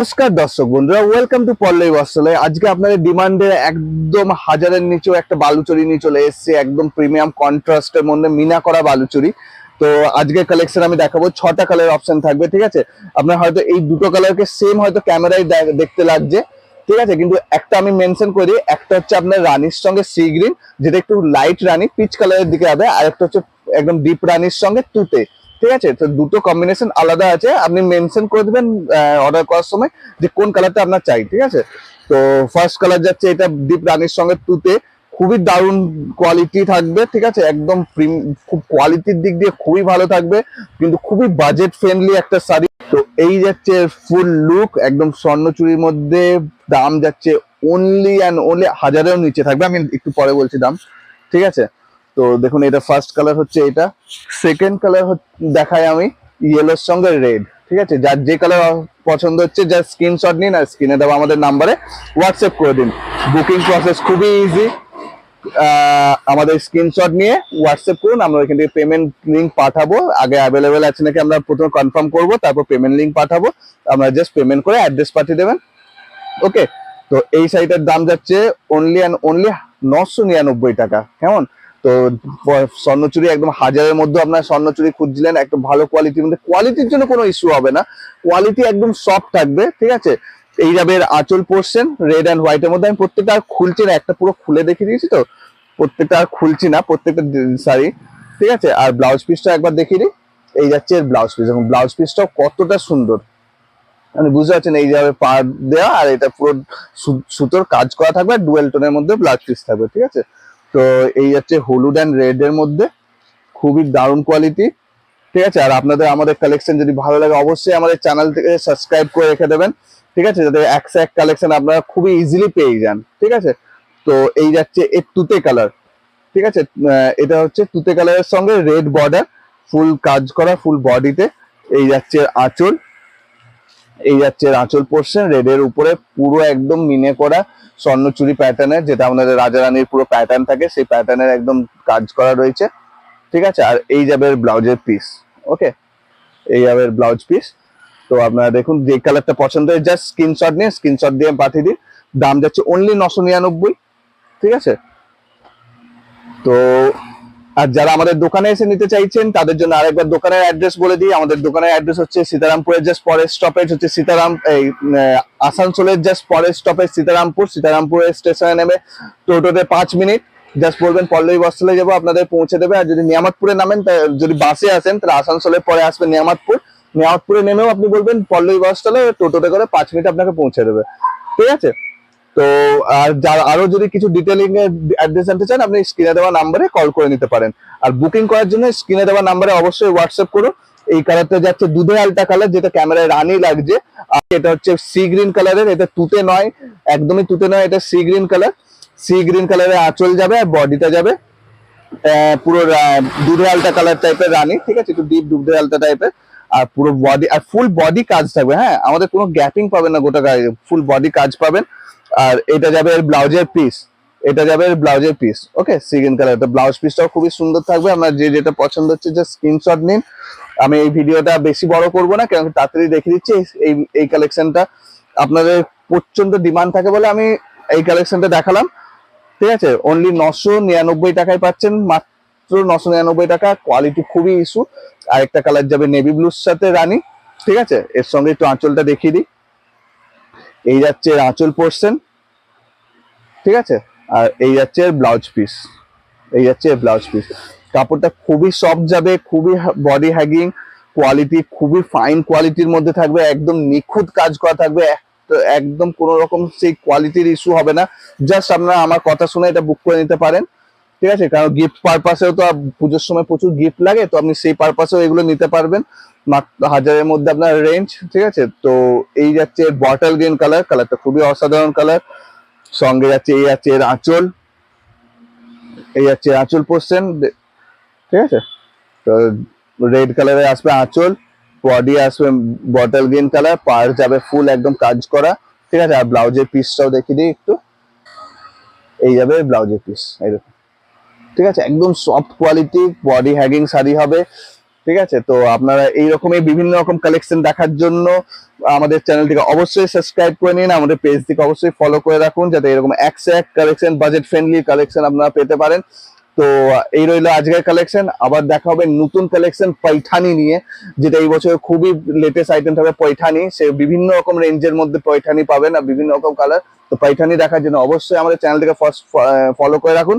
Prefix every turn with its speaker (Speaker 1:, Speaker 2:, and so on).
Speaker 1: নমস্কার দর্শক বন্ধুরা ওয়েলকাম টু পল্লবী বস্ত্রালয়। আজকে আপনাদের ডিমান্ডের একদম হাজারের নিচেও একটা বালুচুরি নিয়ে চলে এসেছে, একদম প্রিমিয়াম কন্ট্রাস্টের মধ্যে মিনা করা বালুচুরি। তো আজকে কালেকশন আমি দেখাবো, ছটা কালার অপশন থাকবে, ঠিক আছে? আপনার হয়তো এই দুটো কালারকে সেম হয়তো ক্যামেরায় দেখতে লাগছে, ঠিক আছে? কিন্তু একটা আমি মেনশন করি একটা হচ্ছে আপনার রানির সঙ্গে সি গ্রিন যেটা একটু লাইট রানি পিচ কালারের দিকে হবে, আর একটা হচ্ছে একদম ডিপ রানির সঙ্গে তুতে। ঠিক আছে? তো দুটো কম্বিনেশন আলাদা আছে। আপনি মেনশন করে দেবেন অর্ডার করার সময় যে কোন কালারটা আপনার চাই, ঠিক আছে? তো ফার্স্ট কালার যাচ্ছে এটা ডিপ রানির সঙ্গে তুতে। খুবই দারুণ কোয়ালিটি থাকবে, ঠিক আছে? একদম খুব কোয়ালিটির দিক দিয়ে খুবই ভালো থাকবে, কিন্তু খুবই বাজেট ফ্রেন্ডলি একটা শাড়ি। তো এই যাচ্ছে ফুল লুক একদম স্বর্ণচুরির মধ্যে দাম যাচ্ছে অনলি অ্যান্ড অনলি হাজারেও নিচে থাকবে। আমি একটু পরে বলছি দাম, ঠিক আছে? তো দেখুন, এটা ফার্স্ট কালার হচ্ছে এটা। সেকেন্ড কালার দেখাই আমি ইয়েলোর সঙ্গে রেড ঠিক আছে? যার যে কালার পছন্দ হচ্ছে যার স্ক্রিনশট নিন আর স্ক্রিনে দেওয়া আমাদের নাম্বারে হোয়াটসঅ্যাপ করে দিন। বুকিং প্রসেস খুবই ইজি আমাদের স্ক্রিনশট নিয়ে হোয়াটসঅ্যাপ করুন, আমরা ওইখান থেকে পেমেন্ট লিঙ্ক পাঠাবো। আগে অ্যাভেলেবেল আছে নাকি আমরা প্রথমে কনফার্ম করব, তারপর পেমেন্ট লিঙ্ক পাঠাবো। আমরা জাস্ট পেমেন্ট করে অ্যাড্রেস পাঠিয়ে দেবেন। ওকে তো এই শাড়িটার দাম যাচ্ছে অনলি অ্যান্ড অনলি নশো নিরানব্বই টাকা। কেমন? তো স্বর্ণচুরি একদম হাজারের মধ্যে আপনার স্বর্ণচুরি খুঁজছিলেন একদম ভালো কোয়ালিটির মধ্যে। কোয়ালিটির জন্য কোনো ইস্যু হবে না। কোয়ালিটি একদম সফট থাকবে, ঠিক আছে? এই যাবে এর আঁচল পোর্শন রেড অ্যান্ড হোয়াইটের মধ্যে। আমি প্রত্যেকটা আর খুলছি না, একটা পুরো খুলে দেখিয়ে দিয়েছি তো। প্রত্যেকটা আর খুলছি না, প্রত্যেকটা শাড়ি ঠিক আছে? আর ব্লাউজ পিসটা একবার দেখিয়ে দিই। এই যাচ্ছে এর ব্লাউজ পিস এবং ব্লাউজ পিসটাও কতটা সুন্দর। মানে বুঝতে পারছেন, এই যাবে পার দেওয়া আর এটা পুরো সুতোর কাজ করা থাকবে, আর ডুয়েল টোনের মধ্যে ব্লাউজ পিস থাকবে, ঠিক আছে? তো এই যাচ্ছে হলুদ অ্যান্ড রেড এর মধ্যে খুবই দারুণ কোয়ালিটি ঠিক আছে? আর আপনাদের আমাদের কালেকশন যদি ভালো লাগে, অবশ্যই আমাদের চ্যানেল থেকে সাবস্ক্রাইব করে রেখে দেবেন, ঠিক আছে? যাতে একশো এক কালেকশন আপনারা খুবই ইজিলি পেয়ে যান, ঠিক আছে? তো এই যাচ্ছে এর তুতে কালার ঠিক আছে? এটা হচ্ছে তুতে কালারের সঙ্গে রেড বর্ডার ফুল কাজ করা ফুল বডিতে এই যাচ্ছে আঁচল এই যাচ্ছে আঁচল পোর্শন রেড এর উপরে পুরো একদম মিনে করা স্বর্ণচুরি প্যাটার্নের যেটা আমাদের রাজা রানীর পুরো প্যাটার্ন থাকে, সেই প্যাটার্নের একদম কাজ করা রয়েছে। ঠিক আছে? আর এই যাবে ব্লাউজের পিস ওকে এই যাবে ব্লাউজ পিস তো আপনারা দেখুন, যে কালারটা পছন্দ হয় জাস্ট স্ক্রিনশট নিয়ে স্ক্রিনশট দিয়ে পাঠিয়ে দিন। দাম যাচ্ছে অনলি নশো নিরানব্বই, ঠিক আছে? তো আর যারা আমাদের দোকানে এসে নিতে চাইছেন, তাদের জন্য আরেকবার দোকানের অ্যাড্রেস বলে দিই। আমাদের দোকানের অ্যাড্রেস হচ্ছে সীতারামপুরের জাস্ট পরের স্টপেজ হচ্ছে সীতারাম এই আসানসোলের জাস্ট পরের স্টপেজ সীতারামপুর। সীতারামপুরের স্টেশনে নেমে টোটোতে পাঁচ মিনিট। জাস্ট বলবেন, পল্লবী বস্ত্রালয় যাব, আপনাদের পৌঁছে দেবে। আর যদি নিয়ামতপুরে নামেন যদি বাসে আসেন, তাহলে আসানসোলের পরে আসবেন নিয়ামতপুর। নিয়ামতপুরে নেমেও আপনি বলবেন, পল্লবী বস্ত্রালয় টোটোতে করে পাঁচ মিনিট আপনাকে পৌঁছে দেবে। ঠিক আছে? তো, আর যারা আরও যদি কিছু ডিটেলিং এর অ্যাড্রেস জানতে চান, আপনি স্ক্রিনে দেওয়া নাম্বারে কল করে নিতে পারেন। আর বুকিং করার জন্য স্ক্রিনে দেওয়া নাম্বারে অবশ্যই হোয়াটসঅ্যাপ করুন। এই কালারটা যাচ্ছে দুধে আলটা কালার যেটা ক্যামেরায় রানি লাগছে। আর এটা হচ্ছে সি গ্রিন কালারের এটা তুতে নয়, একদমই তুতে নয়, এটা sea green colour sea green কালারের আঁচল যাবে আর বডিটা যাবে। পুরো দুধে আলটা কালার টাইপের রানি ঠিক আছে? একটু ডিপ দুধে আলটা টাইপের আর পুরো বডি আর ফুল বডি কাজ থাকবে হ্যাঁ? আমাদের কোনো গ্যাপিং পাবেন না গোটা গাড়ি ফুল বডি কাজ পাবেন। আর এটা যাবে এর ব্লাউজের পিস এটা যাবে এর ব্লাউজের piece okay sea green colour তো ব্লাউজ পিসটাও খুবই সুন্দর থাকবে। আপনার যে যেটা পছন্দ হচ্ছে যে স্ক্রিনশট নিন। আমি এই ভিডিওটা বেশি বড় করব না কারণ তাড়াতাড়ি দেখিয়ে দিচ্ছি। এই এই কালেকশনটা আপনাদের প্রচণ্ড ডিমান্ড থাকে বলে আমি এই কালেকশনটা দেখালাম। ঠিক আছে? অনলি নশো নিরানব্বই টাকায় পাচ্ছেন, মাত্র নশো নিরানব্বই টাকা। কোয়ালিটি খুবই ইস্যু আরেকটা কালার যাবে নেভি ব্লুর সাথে রানি। ঠিক আছে? এর সঙ্গে একটু আঁচলটা দেখিয়ে দিই। এই যাচ্ছে এর আঁচল পোর্শন ঠিক আছে? আর এই যাচ্ছে ব্লাউজ পিস এই যাচ্ছে ব্লাউজ পিস কাপড়টা খুবই সফট যাবে, খুবই বডি হ্যাগিং কোয়ালিটি খুবই ফাইন কোয়ালিটির মধ্যে থাকবে, একদম নিখুঁত কাজ করা থাকবে, এক- একদম কোনো রকম সেই কোয়ালিটির ইস্যু হবে না। জাস্ট আপনারা আমার কথা শুনে এটা বুক করে নিতে পারেন। ঠিক আছে? কারণ গিফট পারপাসেও তো পুজোর সময় প্রচুর গিফট লাগে, তো আপনি সেই পারপাসেও এগুলো নিতে পারবেন। হাজারের মধ্যে আপনার রেঞ্জ ঠিক আছে? তো এই যাচ্ছে বটল গ্রিন কালার কালারটা খুবই অসাধারণ কালার সঙ্গে যাচ্ছে, এই যাচ্ছে এর আঁচল। এই যাচ্ছে আঁচল পোর্শন ঠিক আছে? তো রেড কালারে আসবে আঁচল বডি আসবে বটল গ্রিন কালার পার যাবে ফুল একদম কাজ করা, ঠিক আছে? আর ব্লাউজের পিসটাও দেখিয়ে দিই একটু। এই যাবে ব্লাউজের পিস এই দেখুন। ঠিক আছে? একদম soft quality body hugging sari হবে। ঠিক আছে? তো আপনারা এইরকমই বিভিন্ন রকম কালেকশন দেখার জন্য আমাদের চ্যানেলটিকে অবশ্যই সাবস্ক্রাইব করে নিন। আমাদের পেজটিকে অবশ্যই ফলো করে রাখুন যাতে এরকম একশো এক কালেকশন বাজেট ফ্রেন্ডলি কালেকশন আপনারা পেতে পারেন। তো এই রইল আজকের কালেকশন আবার দেখা হবে নতুন কালেকশন পৈঠানি নিয়ে, যেটা এই বছর খুবই লেটেস্ট আইটেম থাকবে পৈঠানি সে বিভিন্ন রকম রেঞ্জের মধ্যে পৈঠানি পাবেন আর বিভিন্ন রকম কালার তো পৈঠানি দেখার জন্য অবশ্যই আমাদের চ্যানেলটিকে ফার্স্ট ফলো করে রাখুন।